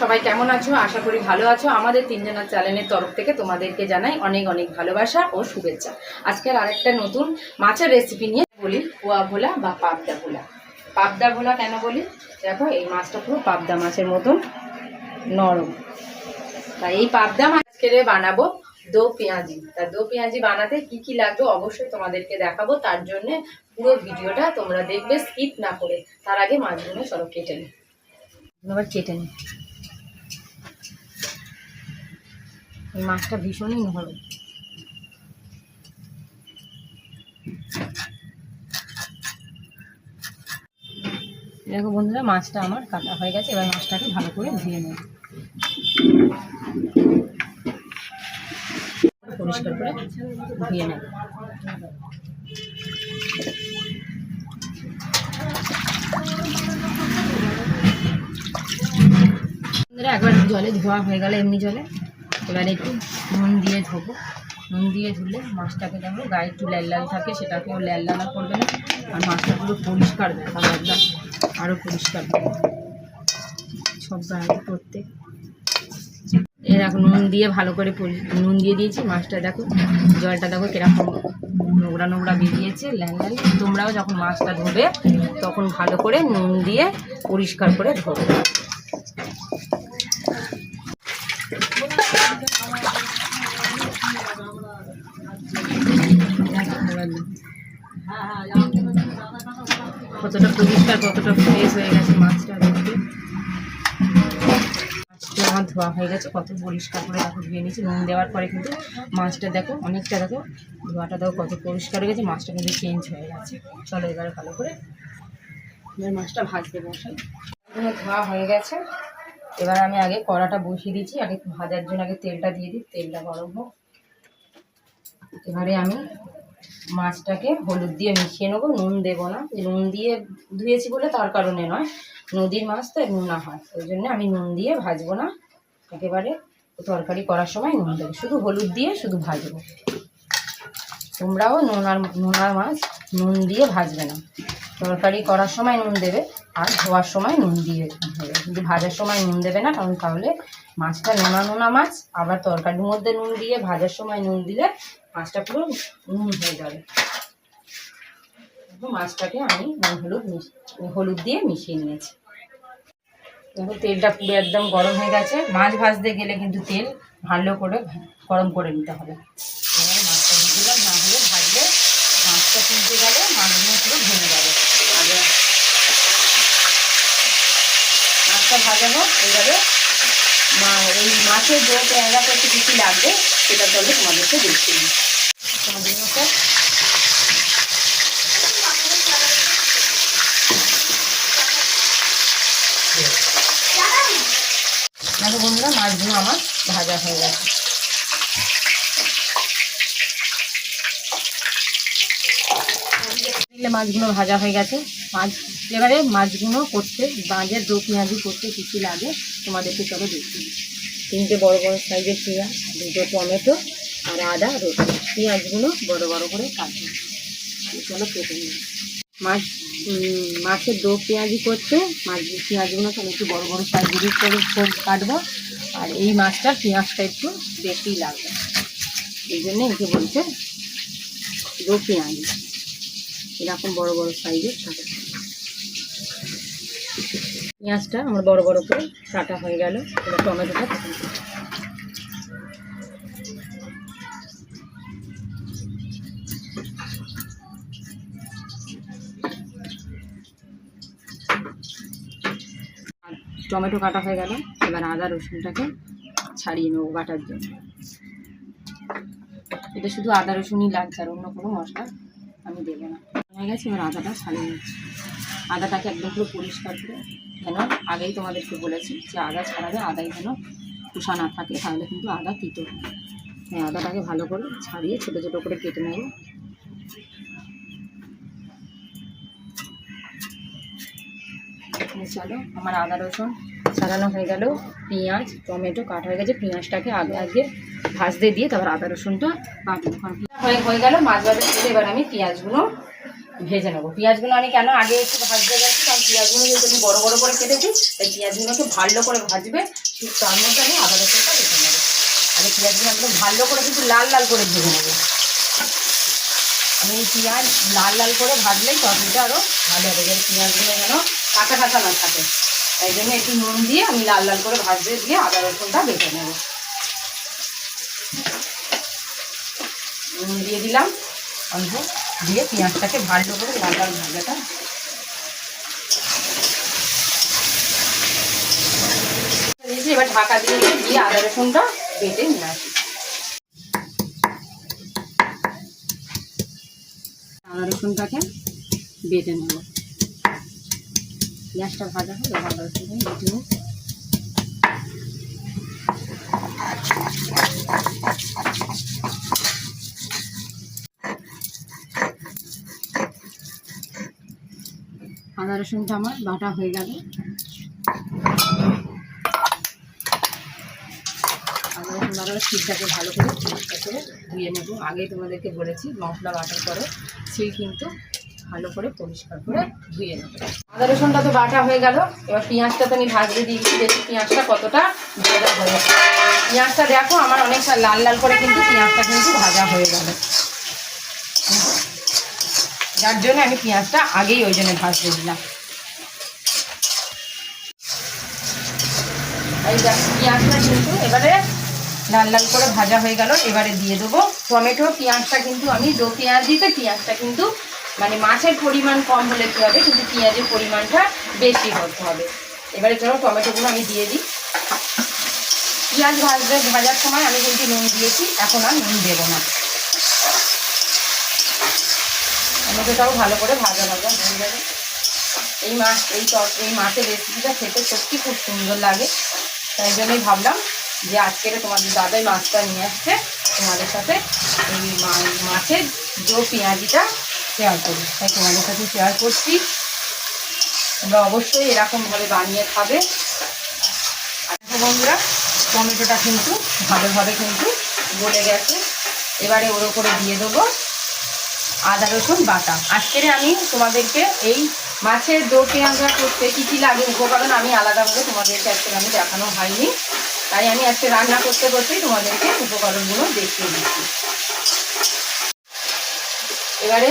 সবাই কেমন আছো? আশা করি ভালো আছো। আমাদের তিনজনের চ্যানেলের তরফ থেকে তোমাদেরকে জানাই অনেক অনেক ভালোবাসা ও শুভেচ্ছা। আজকের আরেকটা নতুন মাছের রেসিপি নিয়ে বলি, পোয়া ভোলা বা পাবদা ভোলা। পাবদা ভোলা কেন বলি? দেখো, এই মাছটা পুরো পাবদা মাছের মতন নরম। তাই এই পাবদা মাছ কেড়ে বানাবো দো পেঁয়াজি। তা দো পেঁয়াজি বানাতে কি কি লাগবে অবশ্যই তোমাদেরকে দেখাবো। তার জন্য পুরো ভিডিওটা তোমরা দেখবে স্কিপ না করে। তার আগে মাছগুলো চলো কেটে নিই। কেটে নিই। এই মাছটা ভীষণই নরম। দেখো বন্ধুরা, মাছটা আমার কাটা হয়ে গেছে, এবার মাছটাকে ভালো করে ধুয়ে নেব। পরিষ্কার করে ধুয়ে নেব। একবার জলে ধোয়া হয়ে গেল, এমনি জলে। এবার একটু নুন দিয়ে ধোবো। নুন দিয়ে ধুলে মাছটাকে দেখো গায়ে একটু লাল লাল থাকে, সেটাকেও লাল লাল করবে না। আর মাছটা পুরো পরিষ্কার দেখা একদম আরও পরিষ্কার। সব গায়ে করতে এ দেখো নুন দিয়ে ভালো করে নুন দিয়ে দিয়েছি, মাছটা দেখো, জলটা দেখো কীরকম নোংরা নোংরা বেরিয়েছে ল্যান ল্যান তোমরাও যখন মাছটা ধোবে, তখন ভালো করে নুন দিয়ে পরিষ্কার করে ধোবে। কতটা পরিষ্কার কতটা ফ্রেশ হয়ে গেছে মাছটা দেখতে। মাছটা আমার ধোয়া হয়ে গেছে, কত পরিষ্কার করে দেখো, ধুয়ে নিয়েছি, নুন দেওয়ার পরে কিন্তু মাছটা দেখো, অনেকটা দেখো, ধোয়াটা দেখো, কত পরিষ্কার হয়ে গেছে, মাছটা কিন্তু চেঞ্জ হয়ে গেছে। চলো এবারে ভালো করে এবার মাছটা ভাজতে বসাই ধোয়া হয়ে গেছে, এবার আমি আগে কড়াটা বসিয়ে দিচ্ছি আগে ভাজার জন্য আগে তেলটা দিয়ে দিই, তেলটা গরম হোক। এবারে আমি মাছটাকে হলুদ দিয়ে মিশিয়ে নেব, নুন দেবো না। নুন দিয়ে ধুয়েছি বলে তার কারণে নয়, নদীর মাছ তো নুনা হয়। ওই জন্য আমি নুন দিয়ে ভাজবো না। একেবারে তরকারি করার সময় নুন দেবো। শুধু হলুদ দিয়ে শুধু ভাজবো। তোমরাও নোনার নোনার মাছ নুন দিয়ে ভাজবে না। তরকারি করার সময় নুন দেবে আর ধোয়ার সময় নুন দিয়ে দেবে। কিন্তু ভাজার সময় নুন দেবে না, কারণ তাহলে মাছটা নোনা নোনা মাছ। আবার তরকারির মধ্যে নুন দিয়ে ভাজার সময় নুন দিলে মাছটা পুরো নুন হয়ে যাবে। মাছটাকে আমি নুন, হলুদ হলুদ দিয়ে মিশিয়ে নিয়েছি। দেখো তেলটা পুরো একদম গরম হয়ে গেছে। মাছ ভাজতে গেলে কিন্তু তেল ভালো করে গরম করে নিতে হবে। মাছটা দিলাম, না হলে ভাজলে মাছটা কিনতে গেলে মাছগুলো পুরো ভেঙে যাবে। আগে মাছটা ভাজানো, এবারে মা, এই মাছের যে পেঁয়াজা করতে কী কী লাগবে। সেটা চলে তোমাদেরকে দেখতে বন্ধুরা মাছগুলো আমার ভাজা হয়ে গেছে। মাছগুলো ভাজা হয়ে গেছে। মাছ, এবারে মাছগুলো করতে, মাছের দো পেঁয়াজি করতে কী কী লাগে তোমাদেরকে চলো দিই। তিনটে বড় বড় সাইজের পেঁয়াজ দুটো টমেটো আর আদা, রসুন। পেঁয়াজগুলো বড় বড় করে কাটবো। চলো কেটে নিই। মাছ মাছের দো পেঁয়াজি করতে মাছ পেঁয়াজগুলো তাহলে একটু বড় বড় সাইজেরই করে কাটবো। আর এই মাছটার পেঁয়াজটা একটু বেশি লাগবে। এই জন্যে একে বলছে দো পেঁয়াজি। এরকম বড় বড় সাইজের কাটা পেঁয়াজটা আমার বড় বড় করে কাটা হয়ে গেল। এবার টমেটোটা টমেটো কাটা হয়ে গেল। এবার আদা রসুনটাকে ছাড়িয়ে নেব বাটার জন্য। এটা শুধু আদা রসুনই লাগছে আর অন্য কোনো মশলা আমি দেবো না। হয়ে গেছে, এবার আদাটা ছাড়িয়ে নিচ্ছি। আদাটাকে একদম পুরো পরিষ্কার করে যেন আগেই তোমাদেরকে বলেছি যে আদা ছাড়াবে আদাই যেন কুষা না থাকে, তাহলে কিন্তু আদা তিতো হয়। আদাটাকে ভালো করে ছাড়িয়ে ছোটো ছোটো করে কেটে নেব চলো, আমার আদা রসুন ছাড়ানো হয়ে গেল, পেঁয়াজ, টমেটো কাটা হয়ে গেছে, পেঁয়াজটাকে আগে আগে ভাজতে দিয়ে তারপর আদা রসুনটা কারণ হয়ে গেল মাছ ভাজা এবার আমি পেঁয়াজগুলো ভেজে নেব। পেঁয়াজগুলো আমি কেন আগে একটু ভাজতে গেছি? কারণ পেঁয়াজগুলো যেহেতু আমি বড় বড় করে কেটেছি, তাই পেঁয়াজগুলোকে ভালো করে ভাজবে ঠিক তার মধ্যে আমি আদা রসুনটা বেছে নেব। আর এই পেঁয়াজগুলো একদম ভালো করে কিন্তু লাল লাল করে ভেজে নেব। আমি এই পেঁয়াজ লাল লাল করে ভাজলেই তরকারিটা আরও ভালো হবে, যেন পেঁয়াজগুলো যেন কাঁচা কাঁচা না থাকে। তাই জন্য একটু নুন দিয়ে আমি লাল লাল করে ভাজতে দিয়ে আদা রসুনটা বেটে নেব। নুন দিয়ে দিলাম, অল্প। দিয়ে পেঁয়াজটাকে ভালো করে লাল লাল ভাজাটা। এবার ঢাকা দিয়ে দিয়ে আদা রসুনটা বেটে নিয়ে আসি। আদা রসুনটাকে বেটে নেব। পেঁয়াজটা ভাজা হবে আদা রসুনটা বেটে নেব আদা রসুনটা আমার বাটা হয়ে গেল। আদা রসুন বাটার শিলটাকে ভালো করে করে ধুয়ে নেব। আগে তোমাদেরকে বলেছি, মশলা বাটার পরে সেই কিন্তু ভালো করে পরিষ্কার করে ধুয়ে নেব। আদা রসুনটা তো বাটা হয়ে গেল, এবার পেঁয়াজটা তো আমি ভাজতে দিয়েছি, দেখি পেঁয়াজটা কতটা ভাজা হয়েছে পেঁয়াজটা দেখো, আমার অনেকটা লাল লাল করে কিন্তু পেঁয়াজটা কিন্তু ভাজা হয়ে গেল। যার জন্য আমি পেঁয়াজটা আগেই ওই জন্য ভাজতে দিলাম। এই পেঁয়াজটা কিন্তু এবারে লাল লাল করে ভাজা হয়ে গেল, এবারে দিয়ে দেবো টমেটো। পেঁয়াজটা কিন্তু আমি দো পেঁয়াজ দিতে পেঁয়াজটা কিন্তু মানে মাছের পরিমাণ কম হলে কী হবে, কিন্তু পেঁয়াজের পরিমাণটা বেশি করতে হবে। এবারে চলো টমেটোগুলো আমি দিয়ে দিই। পেঁয়াজ ভাজবে ভাজার সময় আমি কিন্তু নুন দিয়েছি, এখন আর নুন দেবো না। টমেটোটাও ভালো করে ভাজা ভাজা হয়ে যাবে। এই মাছ এই এই মাছের রেসিপিটা খেতে সত্যি খুব সুন্দর লাগে। তাই জন্যই ভাবলাম যে আজকের তোমাদের দাদাই মাছটা নিয়ে আসছে। তোমাদের সাথে এই মাছের যে পেঁয়াজিটা শেয়ার করি তাই তোমাদের সাথে শেয়ার করছি। তোমরা অবশ্যই এরকমভাবে বানিয়ে খাবে। বন্ধুরা, টমেটোটা কিন্তু ভালোভাবে কিন্তু গলে গেছে। এবারে ওর ওপরে দিয়ে দেবো আদা, রসুন, বাটা। আজকের আমি তোমাদেরকে এই মাছের দো পেঁয়াজা করতে কী কী লাগে উপকরণ আমি আলাদাভাবে তোমাদেরকে আজকে আমি দেখানো হয়নি। তাই আমি আজকে রান্না করতে করতেই তোমাদেরকে উপকরণগুলো দেখিয়ে দিচ্ছি। এবারে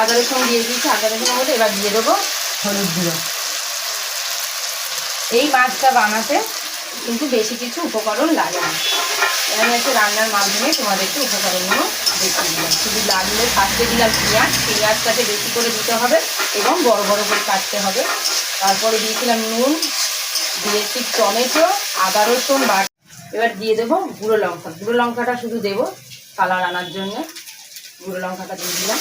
আদা, রসুন দিয়ে দিচ্ছি আদা রসুনের মধ্যে এবার দিয়ে দেবো হলুদ গুঁড়ো। এই মাছটা বানাতে কিন্তু বেশি কিছু উপকরণ লাগে না। আমি একটা রান্নার মাধ্যমে তোমাদেরকে উপকরণগুলো দেখিয়ে দিলাম। শুধু লাগলে কাটতে দিলাম পেঁয়াজ, পেঁয়াজটাকে বেশি করে দিতে হবে এবং বড় বড় করে কাটতে হবে। তারপরে দিয়েছিলাম নুন, দিয়েছি টমেটো, আদা রসুন বাট। এবার দিয়ে দেবো গুঁড়ো লঙ্কা। গুঁড়ো লঙ্কাটা শুধু দেবো কালার আনার জন্য। গুঁড়ো লঙ্কাটা দিয়ে দিলাম।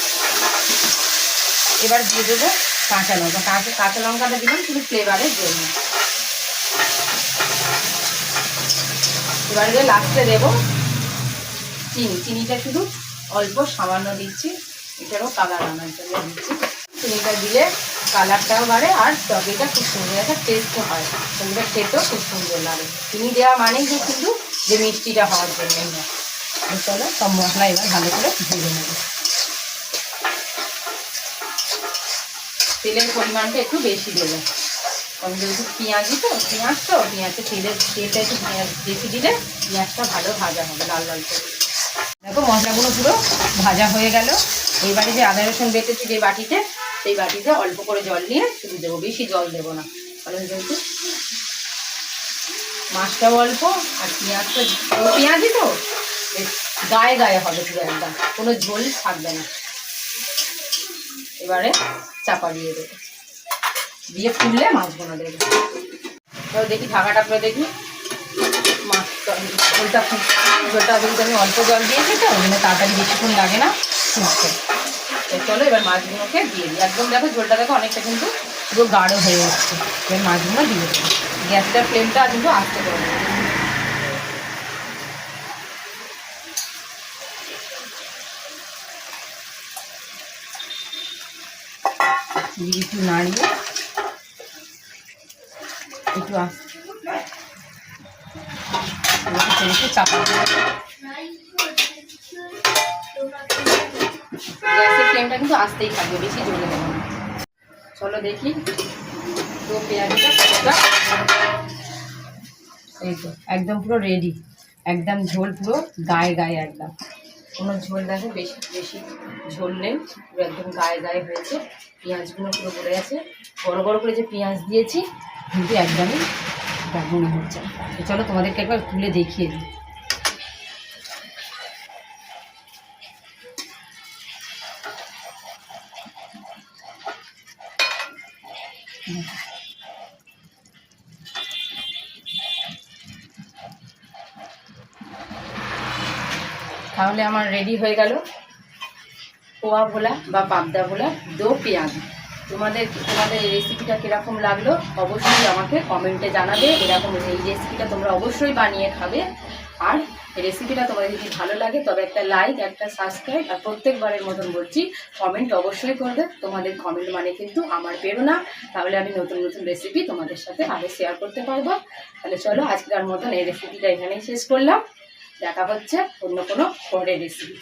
এবার দিয়ে দেবো কাঁচা লঙ্কা। কাঁচা কাঁচা লঙ্কাটা দিলাম শুধু ফ্লেভারের জন্য। এবারে লাস্টে দেবো, চিনি। চিনিটা শুধু অল্প সামান্য দিচ্ছি। এটারও কালার আনার জন্য দিচ্ছি। চিনিটা দিলে কালারটাও বাড়ে আর তরকারিটা খুব সুন্দর একটা টেস্ট হয়। চিনিটা খেতেও খুব সুন্দর লাগে। চিনি দেওয়া মানেই যে কিন্তু যে মিষ্টিটা হওয়ার জন্যই আর চলো, সব মশলা এবার ভালো করে ভেজে নেব। তেলের পরিমাণটা একটু বেশি দেবে। কারণ যেহেতু পেঁয়াজই তো পেঁয়াজ তো পেঁয়াজের তেলের তেলটা একটু পেঁয়াজ বেশি দিলে পেঁয়াজটা ভালো ভাজা হবে, লাল লাল দেখো মশলাগুলো পুরো ভাজা হয়ে গেল। এইবারে যে আদা রসুন বেটেছি যে বাটিতে, সেই বাটিতে অল্প করে জল নিয়ে শুধু দেবো, বেশি জল দেবো না। কারণ যেহেতু মাছটাও অল্প, আর পেঁয়াজটা ও পেঁয়াজই তো? গায়ে গায়ে হবে পুরো একদম। কোনো ঝোল থাকবে না। এবারে চাপা দিয়ে দেবো। দিয়ে ফুললে মাছগুলো দেবো এবার দেখি, ঢাকাটা করে দেখি। মাছটা ঝোলটা ঝোলটা কিন্তু আমি অল্প জল দিয়েছি তো জন্য তাড়াতাড়ি বেশিক্ষণ লাগে না ফুটতে তো চলো এবার মাছগুলোকে দিয়ে দিই। একদম দেখো, ঝোলটা দেখো, অনেকটা কিন্তু পুরো গাঢ় হয়ে যাচ্ছে। এবার মাছগুলো দিয়ে দেবো গ্যাসটার ফ্লেমটা কিন্তু আস্তে করে একটু নাড়িয়ে একটু একটু চাপা। গ্যাসের কিন্তু আসতেই বেশি না। চলো দেখি। তো পেঁয়াজটা এই তো, একদম পুরো রেডি একদম ঝোল পুরো গায়ে গায়ে একদম। কোনো ঝোল দেখো, বেশি বেশি ঝোল নেই। পুরো একদম গায়ে গায়ে হয়েছে। পেঁয়াজগুলো পুরো পড়ে গেছে। বড় বড় করে যে পেঁয়াজ দিয়েছি কিন্তু একদমই মনে হচ্ছে। চলো তোমাদেরকে একবার তুলে দেখিয়ে দিই। তাহলে আমার রেডি হয়ে গেল। পোয়া ভোলা বা পাবদা ভোলা, দো পেঁয়াজ। তোমাদের তোমাদের এই রেসিপিটা কীরকম লাগল অবশ্যই আমাকে কমেন্টে জানাবে। এরকম এই রেসিপিটা তোমরা অবশ্যই বানিয়ে খাবে। আর রেসিপিটা তোমাদের যদি ভালো লাগে, তবে একটা লাইক একটা সাবস্ক্রাইব আর প্রত্যেকবারের মতন বলছি কমেন্ট অবশ্যই করবে। তোমাদের কমেন্ট মানে কিন্তু আমার প্রেরণা। তাহলে আমি নতুন নতুন রেসিপি তোমাদের সাথে আরও শেয়ার করতে পারব। তাহলে চলো আজকের মতন এই রেসিপিটা এখানেই শেষ করলাম। দেখা হচ্ছে অন্য কোনো পরের রেসিপি